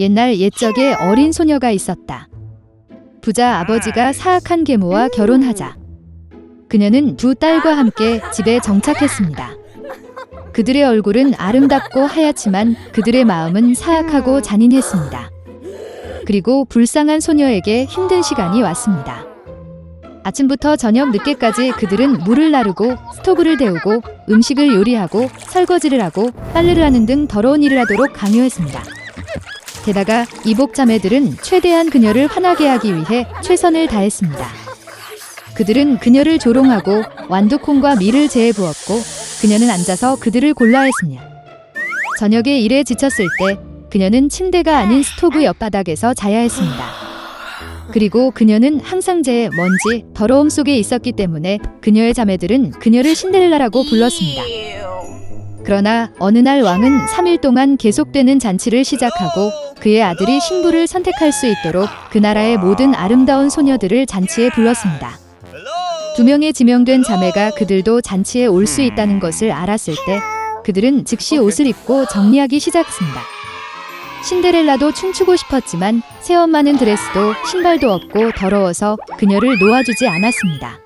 옛날 옛적에 어린 소녀가 있었다. 부자 아버지가 사악한 계모와 결혼하자. 그녀는 두 딸과 함께 집에 정착했습니다. 그들의 얼굴은 아름답고 하얗지만 그들의 마음은 사악하고 잔인했습니다. 그리고 불쌍한 소녀에게 힘든 시간이 왔습니다. 아침부터 저녁 늦게까지 그들은 물을 나르고 스토브를 데우고 음식을 요리하고 설거지를 하고 빨래를 하는 등 더러운 일을 하도록 강요했습니다. 게다가 이복 자매들은 최대한 그녀를 화나게 하기 위해 최선을 다했습니다. 그들은 그녀를 조롱하고 완두콩과 밀을 재해 부었고 그녀는 앉아서 그들을 골라했습니다. 저녁에 일에 지쳤을 때 그녀는 침대가 아닌 스토브 옆바닥에서 자야 했습니다. 그리고 그녀는 항상 제 먼지, 더러움 속에 있었기 때문에 그녀의 자매들은 그녀를 신데렐라라고 불렀습니다. 그러나 어느 날 왕은 3일 동안 계속되는 잔치를 시작하고 그의 아들이 신부를 선택할 수 있도록 그 나라의 모든 아름다운 소녀들을 잔치에 불렀습니다. 두 명의 지명된 자매가 그들도 잔치에 올 수 있다는 것을 알았을 때 그들은 즉시 옷을 입고 정리하기 시작했습니다. 신데렐라도 춤추고 싶었지만 새엄마는 드레스도 신발도 없고 더러워서 그녀를 놓아주지 않았습니다.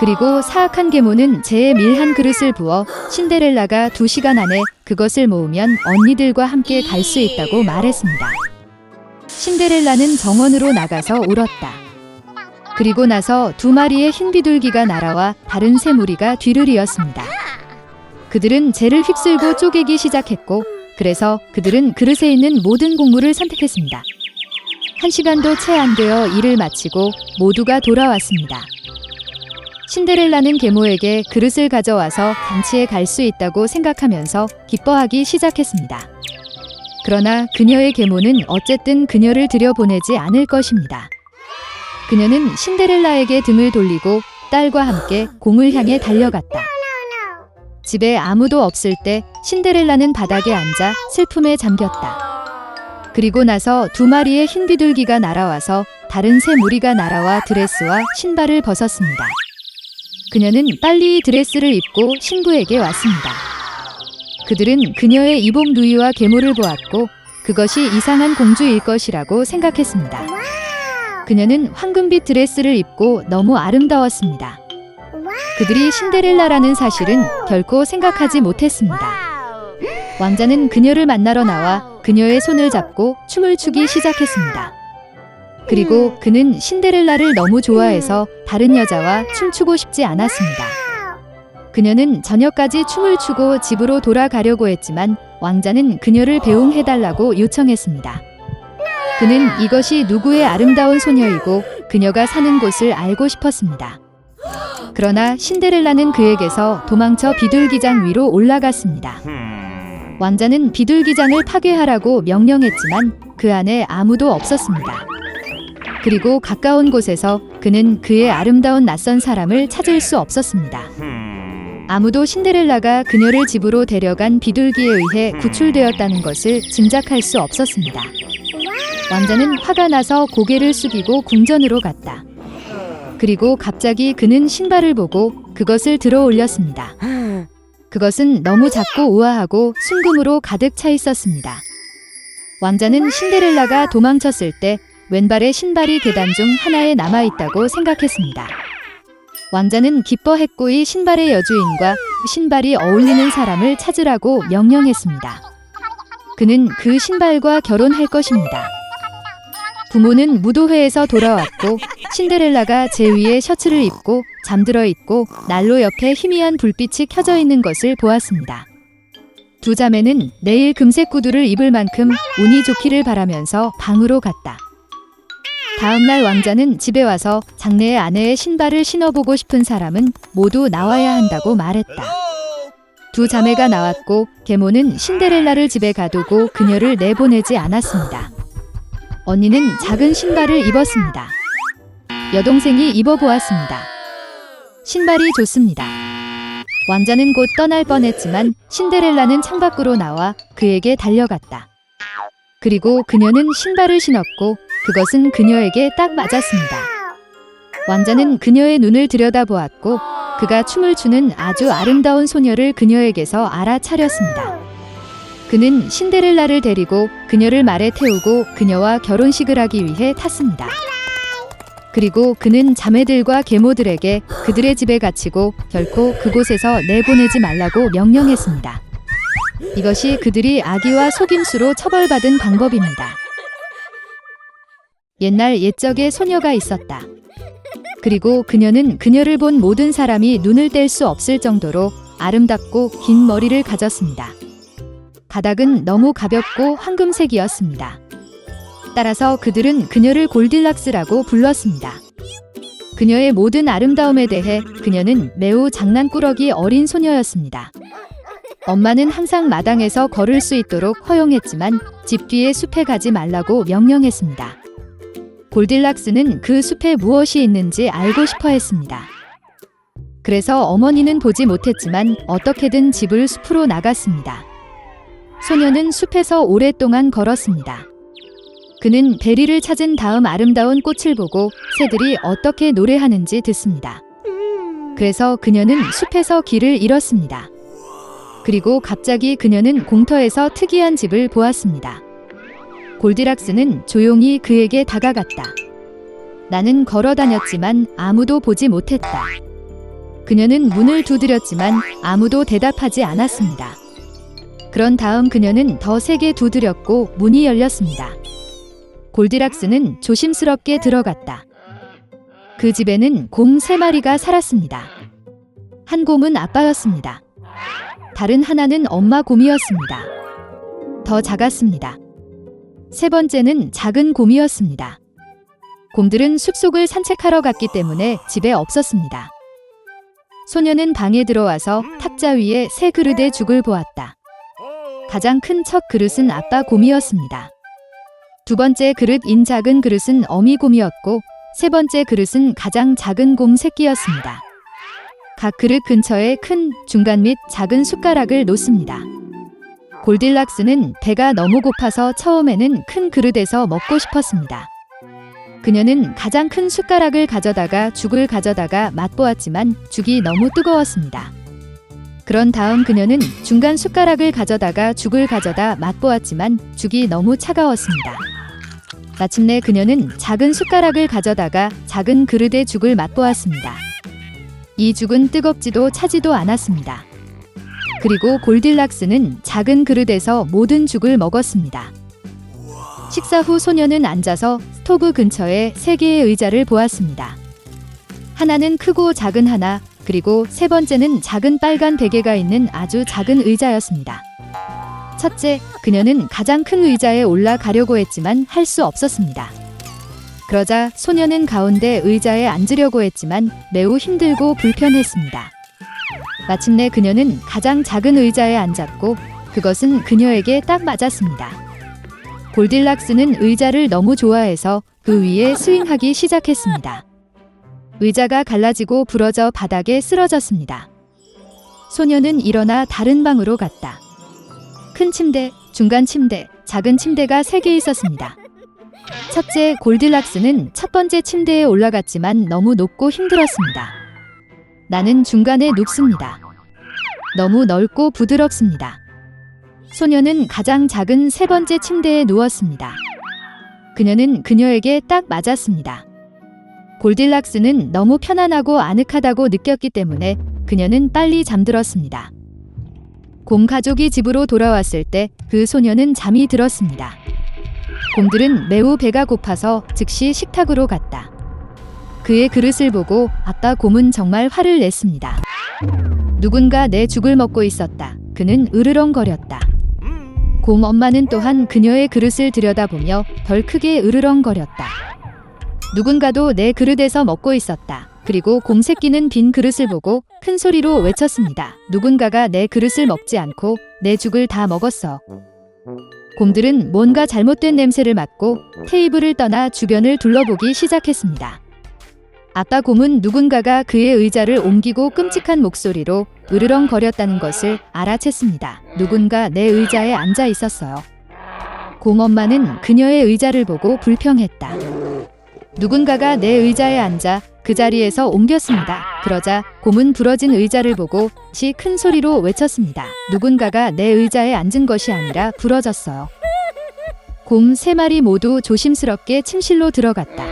그리고 사악한 계모는 재에 밀한 그릇을 부어 신데렐라가 두 시간 안에 그것을 모으면 언니들과 함께 갈 수 있다고 말했습니다. 신데렐라는 정원으로 나가서 울었다. 그리고 나서 두 마리의 흰 비둘기가 날아와 다른 세 무리가 뒤를 이었습니다. 그들은 재를 휩쓸고 쪼개기 시작했고 그래서 그들은 그릇에 있는 모든 곡물을 선택했습니다. 한 시간도 채 안 되어 일을 마치고 모두가 돌아왔습니다. 신데렐라는 계모에게 그릇을 가져와서 잔치에 갈 수 있다고 생각하면서 기뻐하기 시작했습니다. 그러나 그녀의 계모는 어쨌든 그녀를 들여보내지 않을 것입니다. 그녀는 신데렐라에게 등을 돌리고 딸과 함께 공을 향해 달려갔다. 집에 아무도 없을 때 신데렐라는 바닥에 앉아 슬픔에 잠겼다. 그리고 나서 두 마리의 흰 비둘기가 날아와서 다른 세 무리가 날아와 드레스와 신발을 벗었습니다. 그녀는 빨리 드레스를 입고 신부에게 왔습니다. 그들은 그녀의 이복 누이와 계모를 보았고 그것이 이상한 공주일 것이라고 생각했습니다. 그녀는 황금빛 드레스를 입고 너무 아름다웠습니다. 그들이 신데렐라라는 사실은 결코 생각하지 못했습니다. 왕자는 그녀를 만나러 나와 그녀의 손을 잡고 춤을 추기 시작했습니다. 그리고 그는 신데렐라를 너무 좋아해서 다른 여자와 춤추고 싶지 않았습니다. 그녀는 저녁까지 춤을 추고 집으로 돌아가려고 했지만 왕자는 그녀를 배웅해달라고 요청했습니다. 그는 이것이 누구의 아름다운 소녀이고 그녀가 사는 곳을 알고 싶었습니다. 그러나 신데렐라는 그에게서 도망쳐 비둘기장 위로 올라갔습니다. 왕자는 비둘기장을 파괴하라고 명령했지만 그 안에 아무도 없었습니다. 그리고 가까운 곳에서 그는 그의 아름다운 낯선 사람을 찾을 수 없었습니다. 아무도 신데렐라가 그녀를 집으로 데려간 비둘기에 의해 구출되었다는 것을 짐작할 수 없었습니다. 왕자는 화가 나서 고개를 숙이고 궁전으로 갔다. 그리고 갑자기 그는 신발을 보고 그것을 들어 올렸습니다. 그것은 너무 작고 우아하고 순금으로 가득 차 있었습니다. 왕자는 신데렐라가 도망쳤을 때 왼발의 신발이 계단 중 하나에 남아 있다고 생각했습니다. 왕자는 기뻐했고 이 신발의 여주인과 신발이 어울리는 사람을 찾으라고 명령했습니다. 그는 그 신발과 결혼할 것입니다. 부모는 무도회에서 돌아왔고 신데렐라가 제 위에 셔츠를 입고 잠들어 있고 난로 옆에 희미한 불빛이 켜져 있는 것을 보았습니다. 두 자매는 내일 금색 구두를 입을 만큼 운이 좋기를 바라면서 방으로 갔다. 다음 날 왕자는 집에 와서 장래의 아내의 신발을 신어보고 싶은 사람은 모두 나와야 한다고 말했다. 두 자매가 나왔고 계모는 신데렐라를 집에 가두고 그녀를 내보내지 않았습니다. 언니는 작은 신발을 입었습니다. 여동생이 입어보았습니다. 신발이 좋습니다. 왕자는 곧 떠날 뻔했지만 신데렐라는 창밖으로 나와 그에게 달려갔다. 그리고 그녀는 신발을 신었고 그것은 그녀에게 딱 맞았습니다. 왕자는 그녀의 눈을 들여다보았고 그가 춤을 추는 아주 아름다운 소녀를 그녀에게서 알아차렸습니다. 그는 신데렐라를 데리고 그녀를 말에 태우고 그녀와 결혼식을 하기 위해 탔습니다. 그리고 그는 자매들과 계모들에게 그들의 집에 갇히고 결코 그곳에서 내보내지 말라고 명령했습니다. 이것이 그들이 악의와 속임수로 처벌받은 방법입니다. 옛날 옛적에 소녀가 있었다. 그리고 그녀는 그녀를 본 모든 사람이 눈을 뗄 수 없을 정도로 아름답고 긴 머리를 가졌습니다. 가닥은 너무 가볍고 황금색이었습니다. 따라서 그들은 그녀를 골딜락스라고 불렀습니다. 그녀의 모든 아름다움에 대해 그녀는 매우 장난꾸러기 어린 소녀였습니다. 엄마는 항상 마당에서 걸을 수 있도록 허용했지만 집 뒤의 숲에 가지 말라고 명령했습니다. 골딜락스는 그 숲에 무엇이 있는지 알고 싶어 했습니다. 그래서 어머니는 보지 못했지만 어떻게든 집을 숲으로 나갔습니다. 소녀는 숲에서 오랫동안 걸었습니다. 그는 베리를 찾은 다음 아름다운 꽃을 보고 새들이 어떻게 노래하는지 듣습니다. 그래서 그녀는 숲에서 길을 잃었습니다. 그리고 갑자기 그녀는 공터에서 특이한 집을 보았습니다. 골디락스는 조용히 그에게 다가갔다. 나는 걸어 다녔지만 아무도 보지 못했다. 그녀는 문을 두드렸지만 아무도 대답하지 않았습니다. 그런 다음 그녀는 더 세게 두드렸고 문이 열렸습니다. 골디락스는 조심스럽게 들어갔다. 그 집에는 곰 세 마리가 살았습니다. 한 곰은 아빠였습니다. 다른 하나는 엄마 곰이었습니다. 더 작았습니다. 세 번째는 작은 곰이었습니다. 곰들은 숲속을 산책하러 갔기 때문에 집에 없었습니다. 소녀는 방에 들어와서 탁자 위에 새 그릇의 죽을 보았다. 가장 큰 첫 그릇은 아빠 곰이었습니다. 두 번째 그릇인 작은 그릇은 어미 곰이었고 세 번째 그릇은 가장 작은 곰 새끼였습니다. 각 그릇 근처에 큰, 중간 및 작은 숟가락을 놓습니다. 골딜락스는 배가 너무 고파서 처음에는 큰 그릇에서 먹고 싶었습니다. 그녀는 가장 큰 숟가락을 가져다가 죽을 가져다가 맛보았지만 죽이 너무 뜨거웠습니다. 그런 다음 그녀는 중간 숟가락을 가져다가 죽을 가져다 맛보았지만 죽이 너무 차가웠습니다. 마침내 그녀는 작은 숟가락을 가져다가 작은 그릇의 죽을 맛보았습니다. 이 죽은 뜨겁지도 차지도 않았습니다. 그리고 골딜락스는 작은 그릇에서 모든 죽을 먹었습니다. 식사 후 소녀는 앉아서 스토브 근처에 세 개의 의자를 보았습니다. 하나는 크고 작은 하나, 그리고 세 번째는 작은 빨간 베개가 있는 아주 작은 의자였습니다. 첫째, 그녀는 가장 큰 의자에 올라가려고 했지만 할 수 없었습니다. 그러자 소녀는 가운데 의자에 앉으려고 했지만 매우 힘들고 불편했습니다. 마침내 그녀는 가장 작은 의자에 앉았고 그것은 그녀에게 딱 맞았습니다. 골딜락스는 의자를 너무 좋아해서 그 위에 스윙하기 시작했습니다. 의자가 갈라지고 부러져 바닥에 쓰러졌습니다. 소녀는 일어나 다른 방으로 갔다. 큰 침대, 중간 침대, 작은 침대가 세개 있었습니다. 첫째 골딜락스는 첫 번째 침대에 올라갔지만 너무 높고 힘들었습니다. 나는 중간에 눕습니다. 너무 넓고 부드럽습니다. 소녀는 가장 작은 세 번째 침대에 누웠습니다. 그녀는 그녀에게 딱 맞았습니다. 골딜락스는 너무 편안하고 아늑하다고 느꼈기 때문에 그녀는 빨리 잠들었습니다. 곰 가족이 집으로 돌아왔을 때 그 소녀는 잠이 들었습니다. 곰들은 매우 배가 고파서 즉시 식탁으로 갔다. 그의 그릇을 보고 아빠 곰은 정말 화를 냈습니다. 누군가 내 죽을 먹고 있었다. 그는 으르렁거렸다. 곰 엄마는 또한 그녀의 그릇을 들여다보며 덜 크게 으르렁거렸다. 누군가도 내 그릇에서 먹고 있었다. 그리고 곰 새끼는 빈 그릇을 보고 큰 소리로 외쳤습니다. 누군가가 내 그릇을 먹지 않고 내 죽을 다 먹었어. 곰들은 뭔가 잘못된 냄새를 맡고 테이블을 떠나 주변을 둘러보기 시작했습니다. 아빠 곰은 누군가가 그의 의자를 옮기고 끔찍한 목소리로 으르렁거렸다는 것을 알아챘습니다. 누군가 내 의자에 앉아 있었어요. 곰 엄마는 그녀의 의자를 보고 불평했다. 누군가가 내 의자에 앉아 그 자리에서 옮겼습니다. 그러자 곰은 부러진 의자를 보고 시 큰 소리로 외쳤습니다. 누군가가 내 의자에 앉은 것이 아니라 부러졌어요. 곰 세 마리 모두 조심스럽게 침실로 들어갔다.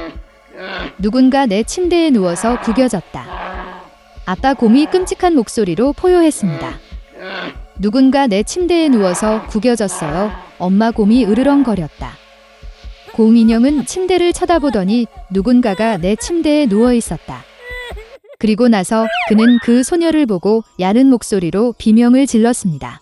누군가 내 침대에 누워서 구겨졌다. 아빠 곰이 끔찍한 목소리로 포효했습니다. 누군가 내 침대에 누워서 구겨졌어요. 엄마 곰이 으르렁거렸다. 곰 인형은 침대를 쳐다보더니 누군가가 내 침대에 누워 있었다. 그리고 나서 그는 그 소녀를 보고 야는 목소리로 비명을 질렀습니다.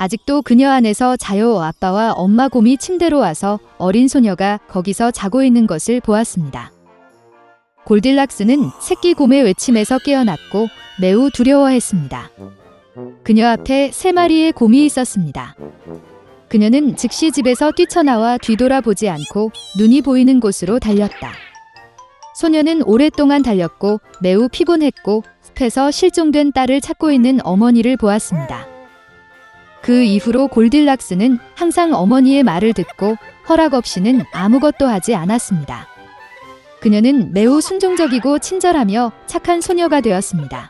아직도 그녀 안에서 자요 아빠와 엄마 곰이 침대로 와서 어린 소녀가 거기서 자고 있는 것을 보았습니다. 골딜락스는 새끼 곰의 외침에서 깨어났고 매우 두려워했습니다. 그녀 앞에 세 마리의 곰이 있었습니다. 그녀는 즉시 집에서 뛰쳐나와 뒤돌아보지 않고 눈이 보이는 곳으로 달렸다. 소녀는 오랫동안 달렸고 매우 피곤했고 숲에서 실종된 딸을 찾고 있는 어머니를 보았습니다. 그 이후로 골딜락스는 항상 어머니의 말을 듣고 허락 없이는 아무것도 하지 않았습니다. 그녀는 매우 순종적이고 친절하며 착한 소녀가 되었습니다.